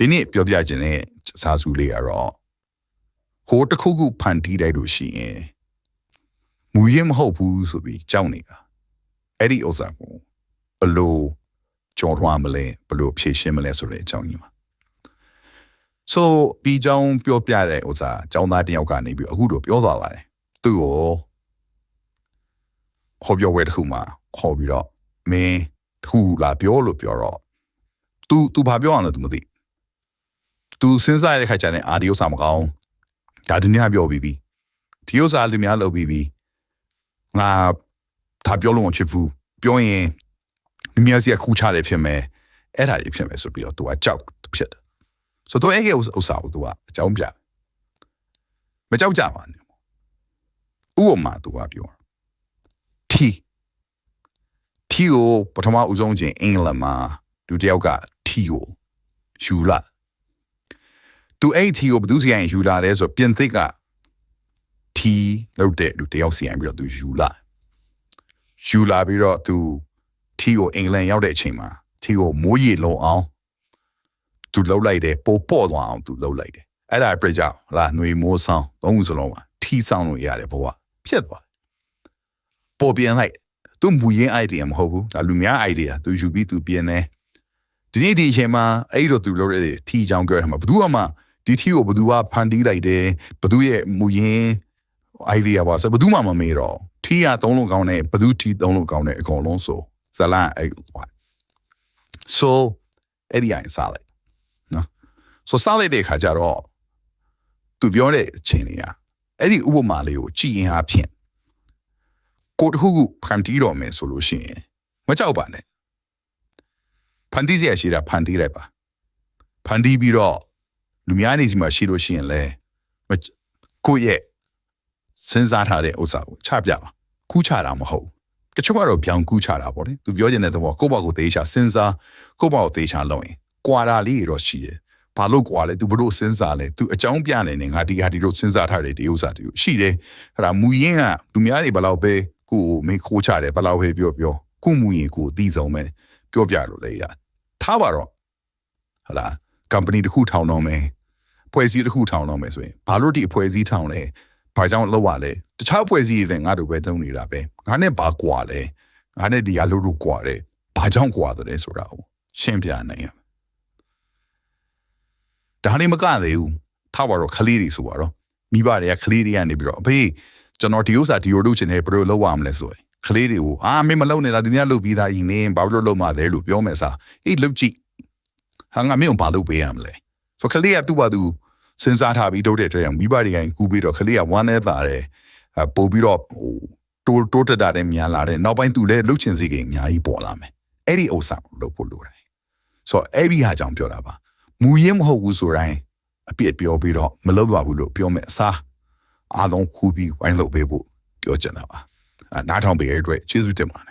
ဒီနေ့ပြောပြခြင်းနဲ့စာစုလေးကတော့ဟိုတစ်ခုခုဖန်တီးလိုက်လို့ရှိရင်မူရင်းမဟုတ်ဘူးဆိုပြီးကြောက်နေတာအဲ့ဒီဥစ္စာကိုဘလို့ကြော်ထွားမလဲဘလို့ဖြည့်ရှင်းမလဲဆိုတဲ့အကြောင်းကြီးပါ so ပြီးကြောင်းပြောပြတဲ့ဥစ္စာចောင်းသားတစ်ယောက်ကနေပြီးအခုတော့ပြောသွားပါတယ်သူ့ကိုဟောပြောဝဲတစ်ခုမှာခေါ်ပြီးတော့မင်းတစ်ခုလာပြောလို့ပြောတော့ तू तू ဘာပြောအောင်လဲ तू မသိ သူစဉ်းစားရတဲ့ခါကျရင်အာဒီဥစ္စာမကောင်းဒါသူများပြောပြီးပြီဒီဥစ္စာသူများလုပ်ပြီးပြီငါဒါပြောလို့မဖြစ်ဘူးပြောရင်မိမစီကခူးချတယ်ဖြစ်မယ်အဲ့ဒါကြီးဖြစ်မယ်ဆိုပြီးတော့သူကကြောက်ဖြစ်တယ်ဆိုတော့အဲ့ဒီဥစ္စာကိုသူကအကြောင်းပြမကြောက်ကြပါနဲ့ဥပမာသူကပြောတာ T T ကိုပထမဦးဆုံးချင်းအင်္ဂလန်မှာလူတယောက်က T ကိုယူလာ သူအဲ့ထီကိုဘယ်သူစီရင်ယူလာလဲဆိုပြင်သစ်ကထီလောက်တဲ့လူတစ်ယောက်စီရင်ပြီးတော့သူယူလာယူလာပြီးတော့သူထီကိုအင်္ဂလန်ရောက်တဲ့အချိန်မှာထီကိုမိုးရေလုံအောင်သူလှုပ်လိုက်တယ်ပိုပေါ့သွားအောင်သူလှုပ်လိုက်တယ်အဲ့ဒါပြကြောင့်လာຫນွေမိုးဆောင်သုံးခုစလုံးမှာထီဆောင်လို့ရတယ်ဘဝဖြစ်သွားပေါ်ပြန်လိုက်သူမူရင်း idea မဟုတ်ဘူးဒါလူများ idea သူယူပြီးသူပြင်နေဒီနေ့ဒီအချိန်မှာအဲ့လိုသူလုပ်ရတဲ့ထီချောင်းပြောရမှာဘယ်သူမှ ဒီထီကိုဘယ်သူကဖန်တီးလိုက်တယ်ဘယ်သူရဲ့မူရင်း idea ပါဆိုဘယ်သူမှမမေးတော့ထီကသုံးလို့ကောင်းတယ်ဘယ်သူထီသုံးလို့ကောင်းတယ်အကုန်လုံးဆိုဇလန်အဲ့ဟို so အဲ့ဒီအိုင်စားလိုက်နော် so စားလိုက်တဲ့ခါကျတော့သူပြောတဲ့အချိန်တွေကအဲ့ဒီဥပမာလေးကိုကြည်ရင်အဖြစ်ကိုတခုခုဖန်တီးတော့မယ်ဆိုလို့ရှိရင်မကြောက်ပါနဲ့ဖန်တီးစရာရှိတာဖန်တီးလိုက်ပါဖန်တီးပြီးတော့ လူများနေစီမှာရှိလို့ရှိရင်လဲမကိုယ့်ရဲ့စဉ်းစားထားတဲ့ဥစ္စာကိုချပြပါကူးချတာမဟုတ်ဘူးတချို့ကတော့ပြောင်းကူးချတာပေါ့လေသူပြောချင်တဲ့သဘောကိုယ့်ဘောက်ကိုသေချာစဉ်းစားကိုယ့်ဘောက်ကိုသေချာလုပ်ရင်ကွာတာလေးတော့ရှိတယ်ဘာလို့ကွာလဲ तू ဘလို့စဉ်းစားလဲ तू အကြောင်းပြနေနေငါဒီဟာဒီလိုစဉ်းစားထားတယ်ဒီဥစ္စာတူရှိတယ်အဲ့ဒါမူရင်းကလူများတွေဘလောက်ပဲကိုယ်မေးခိုးချတယ်ဘလောက်ပဲပြောပြောကိုမူရင်ကိုအသိဆုံးပဲပြောပြလို့လေရထားပါတော့ဟလာ company တစ်ခုထောင်တော့မယ်ဖွဲ့စည်းတစ်ခုထောင်တော့မယ်ဆိုရင်ဘာလို့ဒီအဖွဲ့အစည်းထောင်လဲဘာကြောင့်လောက်ရလဲတခြားဖွဲ့စည်းတွေငါတို့ပဲသုံးနေတာပဲငါနဲ့ဘာကွာလဲငါနဲ့ဒီအလုပ်လို့ကွာတယ်ဘာကြောင့်ကွာတယ်ဆိုတာကိုရှင်းပြနိုင်ရမယ်ဒါနဲ့မကသေးဘူးထားပါတော့ခလေးတွေဆိုပါတော့မိဘတွေကခလေးတွေကနေပြီးတော့အဖေကျွန်တော်ဒီဥစ္စာဒီလိုလုပ်ချင်တယ်ဘယ်လိုလုပ်ရမလဲဆိုရင်ခလေးတွေကိုအာမင်းမလုပ်နဲ့လားဒီနေ့လုပ်ပြီးသားရင်နင်းဘာလို့လုပ်မှလဲလို့ပြောမယ်စားအေးလုပ်ကြည့် ဟာငါမင်းကိုဘာလုပ်ပေးရမလဲဆိုခလေးကသူ့ဘာသူစဉ်းစားထားပြီးတို့တဲ့တဲ့မိဘတွေကကူပြီးတော့ခလေးကဝမ်းနေတာတယ်ပို့ပြီးတော့ဟိုတိုးတိုးတက်တာတဲ့မြန်လာတဲ့နောက်ပိုင်းသူလည်းလှုပ်ချင်စီကအများကြီးပေါ်လာမယ်အဲ့ဒီဥစ္စာကိုလုပ်ဖို့လိုတယ်ဆိုတော့အဲ့ဒီဟာကြောင့်ပြောတာပါမူရင်းမဟုတ်ဘူးဆိုတိုင်းအပြစ်ပြောပြီးတော့မလုပ်ပါဘူးလို့ပြောမယ်အစားအားလုံးခူးပြီးဝိုင်းလုပ်ပေးဖို့ပြောချင်တာပါအဲနားထောင်ပေးရတဲ့အတွက်ကျေးဇူးတင်ပါတယ်